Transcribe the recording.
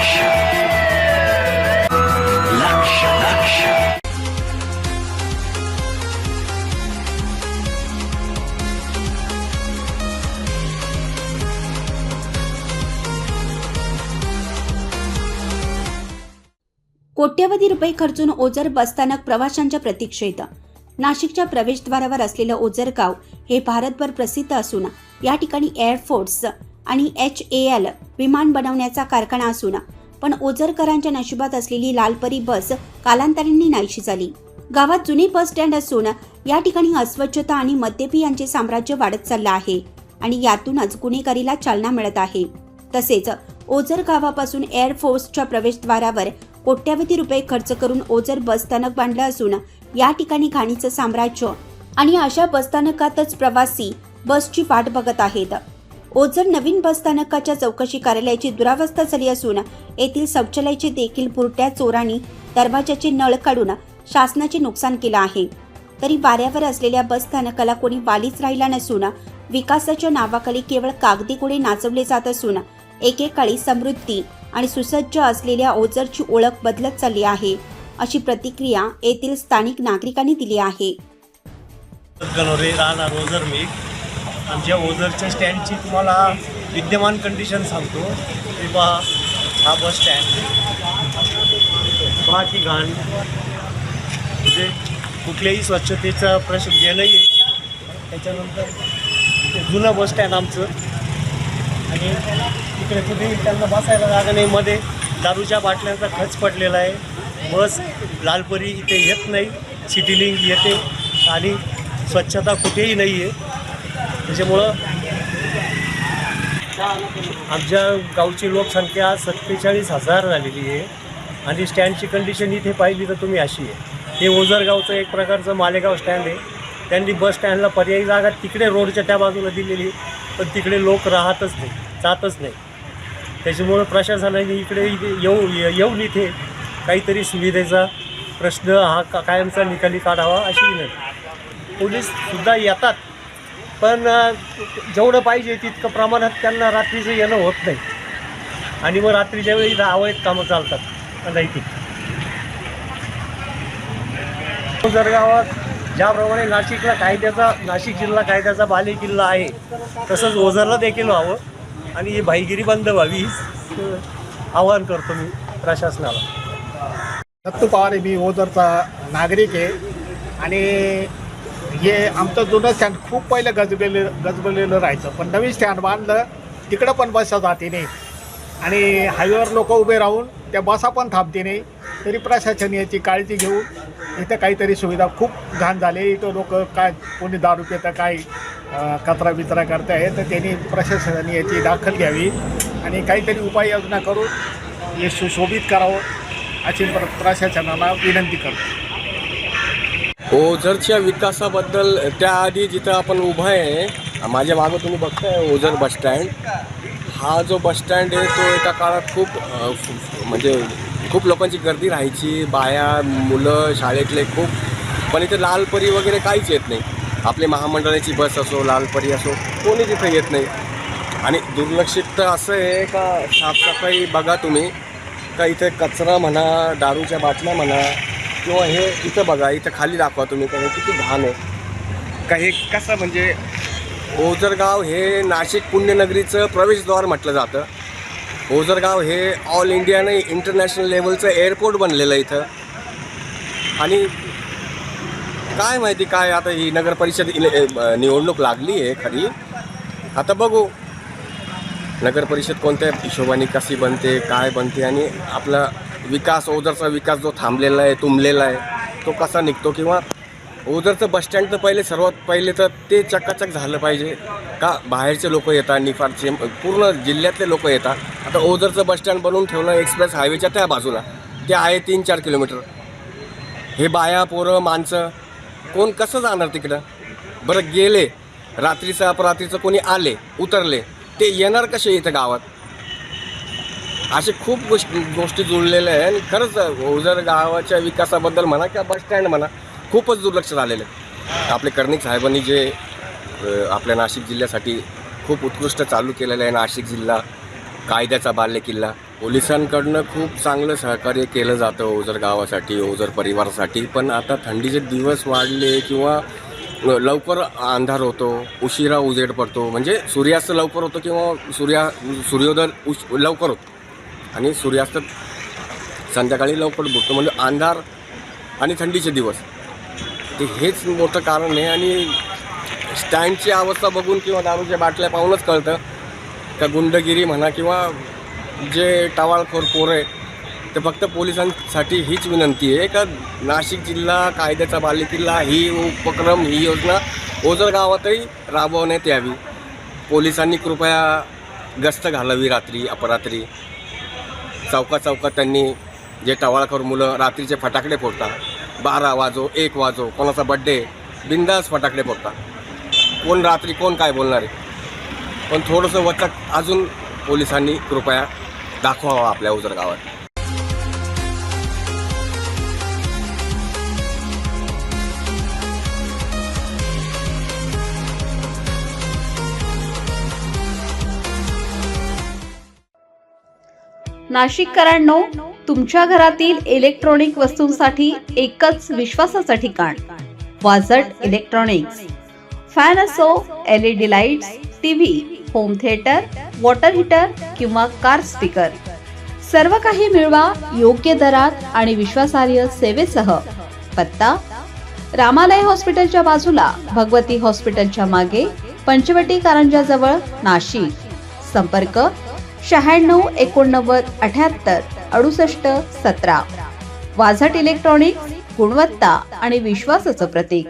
लक्ष लक्ष लक्ष कोट्यवधी रुपये खर्चून ओझर बसस्थानक प्रवाशांच्या प्रतीक्षेत. नाशिकच्या प्रवेशद्वारावर असलेलं ओझर गाव हे भारतभर प्रसिद्ध असून या ठिकाणी एअरफोर्स आणि एच ए एल विमान बनवण्याचा कारखाना असून पण ओझरकरांच्या नशिबात असलेली लालपरी बस कालांतराने नाहीशी झाली. गावात जुने बस स्टँड असून या ठिकाणी अस्वच्छता आणि मद्यपी यांचे साम्राज्य वाढत चाललं आहे आणि यातूनच गुन्हेगारीला चालना मिळत आहे. तसेच ओझर गावापासून एअरफोर्सच्या प्रवेशद्वारावर कोट्यावधी रुपये खर्च करून ओझर बसस्थानक बांधलं असून या ठिकाणी घाणीचं साम्राज्य आणि अशा बसस्थानकातच प्रवासी बसची वाट बघत आहेत. ओझर नवीन बसस्थानकाच्या चौकशी कार्यालयाची दुरावस्था झाली असून येथील शौचालयाचे देखील बुरट्या चोरांनी दरवाजाचे नळ काढून शासनाचे नुकसान केलं आहे. तरी वाऱ्यावर असलेल्या बसस्थानकाला कोणी वालीच राहिला नसून विकासाच्या नावाखाली केवळ कागदी घोडे नाचवले जात असून एकेकाळी समृद्धी आणि सुसज्ज असलेल्या ओझरची ओळख बदलत चालली आहे अशी प्रतिक्रिया येथील स्थानिक नागरिकांनी दिली आहे. राहणार ओझर मी. आमच्या ओझरच्या स्टँडची तुम्हाला विद्यमान कंडिशन सांगतो. ते पहा हा बस स्टँड. पहा ती घाण. म्हणजे कुठल्याही स्वच्छतेचा प्रश्न जे नाही आहे त्याच्यानंतर ते जुनं बस स्टँड आमचं. आणि तिकडे कुठेही त्यांना बसायला जागा नाही. मध्ये दारूच्या बाटल्यांचा खच पडलेला आहे. बस लालपरी इथे येत नाही. सिटी लिंक येते. आणि स्वच्छता कुठेही नाही आहे त्याच्यामुळं आमच्या गावची लोकसंख्या सत्तेचाळीस हजार झालेली आहे. आणि स्टँडची कंडिशन इथे पाहिली तर तुम्ही अशी आहे. हे ओझरगावचं एक प्रकारचं मालेगाव स्टँड आहे. त्यांनी बस स्टँडला पर्यायी जागा तिकडे रोडच्या त्या बाजूला दिलेली आहे. पण तिकडे लोक राहतच नाही जातच नाही. त्याच्यामुळं प्रशासनाने इकडे इथे येऊ येऊन इथे काहीतरी सुविधेचा प्रश्न हा का कायमचा निकाली काढावा अशी विनंती. पोलीससुद्धा येतात. पण जेवढं पाहिजे तितकं प्रमाणात त्यांना रात्रीचं येणं होत नाही. आणि मग रात्रीच्या वेळी इथं अवैध कामं चालतात नैतिक जळगावात ज्याप्रमाणे नाशिकला कायद्याचा नाशिक जिल्हा कायद्याचा बाले किल्ला आहे तसंच ओझरला देखील व्हावं. आणि ही भाईगिरी बंद व्हावी आवाहन करतो मी प्रशासनाला. दत्तू पवार मी ओझरचा नागरिक आहे. आणि हे आमचं जुनं स्टँड खूप पहिलं गजबेले गजबलेलं राहायचं. पण नवीन स्टँड बांधलं तिकडं पण बसा जाते नाही. आणि हायवेवर लोक उभे राहून त्या बसा पण थांबते नाही. तरी प्रशासन याची काळजी घेऊन इथं काहीतरी सुविधा खूप घाण झाली. इथं लोक काय कोणी दारू पितं काय कचरा कचरा बिचरा आहे तर त्यांनी प्रशासनाने याची दाखल घ्यावी. आणि काहीतरी उपाययोजना करून हे सुशोभित करावं अशी प्र प्रशासनाला विनंती करतो. हो, ओझरच्या विकासाबद्दल त्याआधी जिथं आपण उभं आहे माझ्या मागं तुम्ही बघताय ओझर बसस्टँड हा जो बसस्टँड आहे तो एका काळात खूप म्हणजे खूप लोकांची गर्दी राहायची. बाया मुलं शाळेतले खूप पण इथे लालपरी वगैरे काहीच येत नाही. आपले महामंडळाची बस असो लालपरी असो कोणी तिथे येत नाही. आणि दुर्लक्षित तर असं आहे का साफसफाई बघा तुम्ही. का इथे कचरा म्हणा दारूच्या बाटल्या म्हणा किंवा हे इथं बघा इथं खाली दाखवा तुम्ही का हे किती घाण आहे. का हे कसं म्हणजे ओझरगाव हे नाशिक पुण्यनगरीचं प्रवेशद्वार म्हटलं जातं. ओझरगाव हे ऑल इंडिया नाही इंटरनॅशनल लेवलचं एअरपोर्ट बनलेलं आहे इथं. आणि काय माहिती काय आता ही नगर परिषद निवडणूक लागली आहे खरी. आता बघू. नगर परिषद कोणत्या हिशोबाने कशी बनते काय बनते आणि आपला विकास ओझरचा विकास जो थांबलेला आहे तुंबलेला आहे तो कसा निघतो? किंवा ओझरचं बसस्टँड तर पहिले सर्वात पहिले तर ते चकाचक झालं पाहिजे. का बाहेरचे लोक येतात निफारचे पूर्ण जिल्ह्यातले लोक येतात. आता ओझरचं बसस्टँड बनवून ठेवलं एक्सप्रेस हायवेच्या त्या बाजूला. ते आहे तीन चार किलोमीटर. हे बाया पोरं माणसं कोण कसं जाणार तिकडं? बरं गेले. रात्रीचं अपरात्रीचं कोणी आले उतरले. ते येणार कसे इथं गावात? असे खूप गोष्टी गोष्टी जुळलेल्या आहे आणि खरंच ओझर गावाच्या विकासाबद्दल म्हणा किंवा बसस्टँड म्हणा खूपच दुर्लक्ष झालेलं आहे. आपले कर्णिक साहेबांनी जे आपल्या नाशिक जिल्ह्यासाठी खूप उत्कृष्ट चालू केलेलं आहे. नाशिक जिल्हा कायद्याचा बाल्य किल्ला पोलिसांकडनं खूप चांगलं सहकार्य केलं जातं ओझर गावासाठी ओझर परिवारासाठी. पण आता थंडीचे दिवस वाढले किंवा लवकर अंधार होतो उशिरा उजेड पडतो. म्हणजे सूर्यास्त लवकर होतो किंवा सूर्या सूर्योदय उश लवकर होतो. आणि सूर्यास्त संध्याकाळी लवकर बुडतो म्हणजे अंधार आणि थंडीचे दिवस. ते हेच मोठं कारण आहे आणि स्टँडची अवस्था बघून किंवा दारूच्या बाटल्या पाहूनच कळतं. का गुंडगिरी म्हणा किंवा जे टावाळखोर पोरं आहे ते फक्त पोलिसांसाठी हीच विनंती आहे का नाशिक जिल्हा कायद्याचा बालेकिल्ला ही उपक्रम ही योजना ओझर गावातही राबवण्यात यावी. पोलिसांनी कृपया गस्त घालावी रात्री अपरात्री. चौका चौकात त्यांनी जे टवाळखोर मुलं रात्रीचे फटाकडे फोडतात बारा वाजो एक वाजो कोणाचा बड्डे बिंदास फटाकडे फोडतात. कोण रात्री कोण काय बोलणार आहे? पण थोडंसं वचक अजून पोलिसांनी कृपया दाखवावं आपल्या उजर गावात. नाशिककरांनो तुमच्या घरातील इलेक्ट्रॉनिक वस्तूंसाठी एकच विश्वासाचं ठिकाण वाजट इलेक्ट्रॉनिक्स फॅन असो L E D lights TV home theatre water heater किंवा कार स्पीकर सर्व काही मिळवा योग्य दरात आणि विश्वासार्ह सेवेसह. पत्ता रामालय हॉस्पिटलच्या बाजूला भगवती हॉस्पिटलच्या मागे पंचवटी कारंजाजवळ नाशिक. संपर्क शहाण्णव एकोणनव्वद अठ्याहत्तर अडुसष्ट सतरा. वाझट इलेक्ट्रॉनिक्स गुणवत्ता आणि विश्वासाचं प्रतीक.